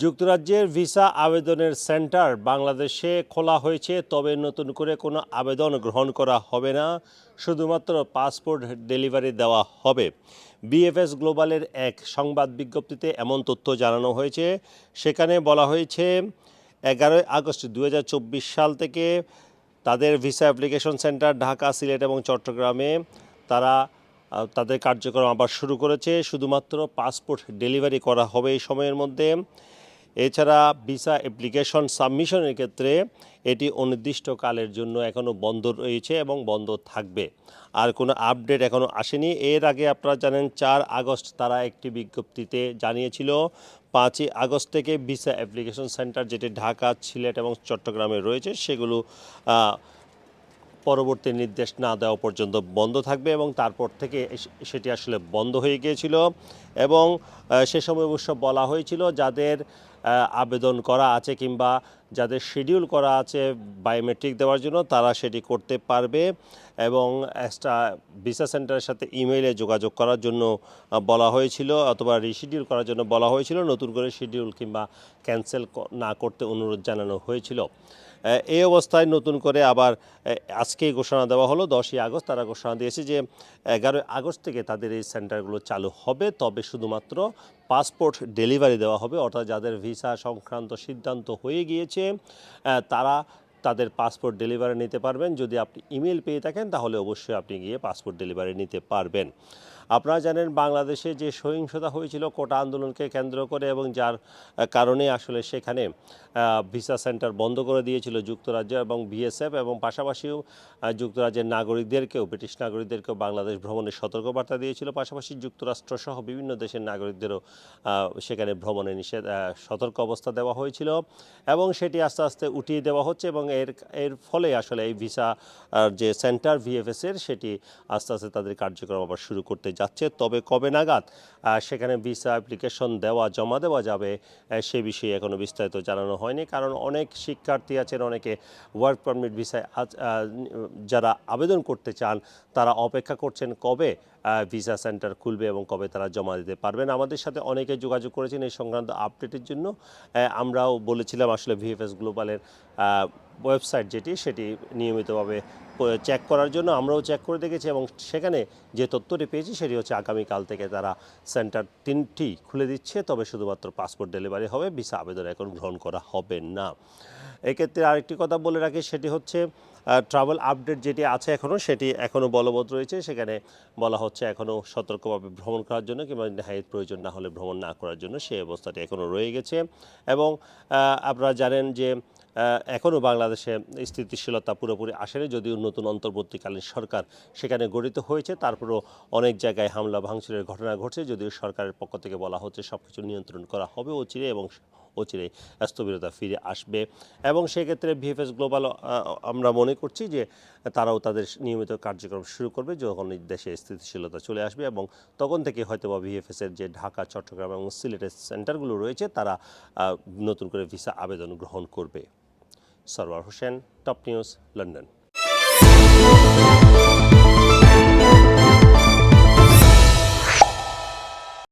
যুক্তরাজ্যের ভিসা আবেদনের সেন্টার বাংলাদেশে খোলা হয়েছে, তবে নতুন করে কোনো আবেদন গ্রহণ করা হবে না, শুধুমাত্র পাসপোর্ট ডেলিভারি দেওয়া হবে। বিএফএস গ্লোবালের এক সংবাদ বিজ্ঞপ্তিতে এমন তথ্য জানানো হয়েছে। সেখানে বলা হয়েছে, এগারোই আগস্ট দু হাজার চব্বিশ সাল থেকে তাদের visa application centre Dhaka, Sylhet এবং চট্টগ্রামে তারা তাদের কার্যক্রম আবার শুরু করেছে। শুধুমাত্র পাসপোর্ট ডেলিভারি করা হবে এই সময়ের মধ্যে। এছাড়া ভিসা অ্যাপ্লিকেশন সাবমিশনের ক্ষেত্রে এটি অনির্দিষ্টকালের জন্য এখনও বন্ধ রয়েছে এবং বন্ধ থাকবে। আর কোনো আপডেট এখনও আসেনি। এর আগে আপনারা জানেন, চার আগস্ট তারা একটি বিজ্ঞপ্তিতে জানিয়েছিল, পাঁচই আগস্ট থেকে ভিসা অ্যাপ্লিকেশন সেন্টার যেটি ঢাকা, সিলেট এবং চট্টগ্রামে রয়েছে, সেগুলো পরবর্তী নির্দেশ না দেওয়া পর্যন্ত বন্ধ থাকবে এবং তারপর থেকে সেটি আসলে বন্ধ হয়ে গিয়েছিল। এবং সে সময় অবশ্য বলা হয়েছিল, যাদের আবেদন করা আছে কিংবা যাদের শিডিউল করা আছে বায়োমেট্রিক দেওয়ার জন্য, তারা সেটি করতে পারবে এবং এক্সট্রা ভিসা সেন্টারের সাথে ইমেইলে যোগাযোগ করার জন্য বলা হয়েছিল অথবা রিশিডিউল করার জন্য বলা হয়েছিল, নতুন করে শিডিউল কিংবা ক্যান্সেল না করতে অনুরোধ জানানো হয়েছিল। এই অবস্থায় নতুন করে আবার আজকেই ঘোষণা দেওয়া হলো, দশই আগস্ট তারা ঘোষণা দিয়েছে যে এগারোই আগস্ট থেকে তাদের এই সেন্টারগুলো চালু হবে, তবে শুধুমাত্র পাসপোর্ট ডেলিভারি দেওয়া হবে অর্থাৎ যাদের ভিসা সংক্রান্ত সিদ্ধান্ত হয়ে গিয়েছে তারা তাদের পাসপোর্ট ডেলিভারি নিতে পারবেন। যদি আপনি ইমেল পেয়ে থাকেন, তাহলে অবশ্যই আপনি গিয়ে পাসপোর্ট ডেলিভারি নিতে পারবেন। আপনারা জানেন, বাংলাদেশে যে সহিংসতা হয়েছিল, কোটা আন্দোলনকে কেন্দ্র করে এবং যার কারণে আসলে সেখানে ভিসা সেন্টার বন্ধ করে দিয়েছিল যুক্তরাজ্য এবং বিএসএফ এবং পাশাপাশিও যুক্তরাজ্যের নাগরিকদেরকেও, ব্রিটিশ নাগরিকদেরকেও বাংলাদেশ ভ্রমণের সতর্কবার্তা দিয়েছিল। পাশাপাশি যুক্তরাষ্ট্র সহ বিভিন্ন দেশের নাগরিকদেরও সেখানে ভ্রমণে নিষেধ সতর্ক অবস্থা দেওয়া হয়েছিল এবং সেটি আস্তে আস্তে উঠিয়ে দেওয়া হচ্ছে এবং এর এর ফলে আসলে এই ভিসা যে সেন্টার ভিএফএসের সেটি আস্তে আস্তে তাদের কার্যক্রম আবার শুরু করতে যাচ্ছে। তবে কবে নাগাদ সেখানে ভিসা অ্যাপ্লিকেশন দেওয়া, জমা দেওয়া যাবে সে বিষয়ে এখনও বিস্তারিত জানানো হয়নি। কারণ অনেক শিক্ষার্থী আছেন, অনেকে ওয়ার্ক পারমিট ভিসায় যারা আবেদন করতে চান, তারা অপেক্ষা করছেন কবে ভিসা সেন্টার খুলবে এবং কবে তারা জমা দিতে পারবেন। আমাদের সাথে অনেকে যোগাযোগ করেছেন এই সংক্রান্ত আপডেটের জন্য। আমরাও বলেছিলাম আসলে ভিএফএস গ্লোবালের ওয়েবসাইট যেটি, সেটি নিয়মিতভাবে চেক করার জন্য আমরাও চেক করে দেখেছি এবং সেখানে যে তথ্যটি পেয়েছি, সেটি হচ্ছে আগামীকাল থেকে তারা সেন্টার তিনটি খুলে দিচ্ছে। তবে শুধুমাত্র পাসপোর্ট ডেলিভারি হবে, ভিসা আবেদন এখন গ্রহণ করা হবে না। এক্ষেত্রে আরেকটি কথা বলে রাখি, সেটি হচ্ছে ট্রাভেল আপডেট যেটি আছে এখনও সেটি এখনও বলবৎ রয়েছে। সেখানে বলা হচ্ছে এখনও সতর্কভাবে ভ্রমণ করার জন্য কিংবা নেহায়ত প্রয়োজন না হলে ভ্রমণ না করার জন্য সেই অবস্থাটি এখনও রয়ে গেছে। এবং আপনারা জানেন যে এখনও বাংলাদেশে স্থিতিশীলতা পুরোপুরি আসেনি, যদিও নতুন অন্তর্বর্তীকালীন সরকার সেখানে গঠিত হয়েছে। তারপরেও অনেক জায়গায় হামলা ভাঙচুরের ঘটনা ঘটছে, যদিও সরকারের পক্ষ থেকে বলা হচ্ছে সব কিছু নিয়ন্ত্রণ করা হবে অচিরে এবং অচিরে স্থবিরতা ফিরে আসবে। এবং সেক্ষেত্রে ভিএফএস গ্লোবাল আমরা মনে করছি যে তারাও তাদের নিয়মিত কার্যক্রম শুরু করবে যখন দেশে স্থিতিশীলতা চলে আসবে এবং তখন থেকে হয়তো বা ভিএফএসের যে ঢাকা, চট্টগ্রাম এবং সিলেটের সেন্টারগুলো রয়েছে, তারা নতুন করে ভিসা আবেদন গ্রহণ করবে। Sarwar Hossain, top news, London.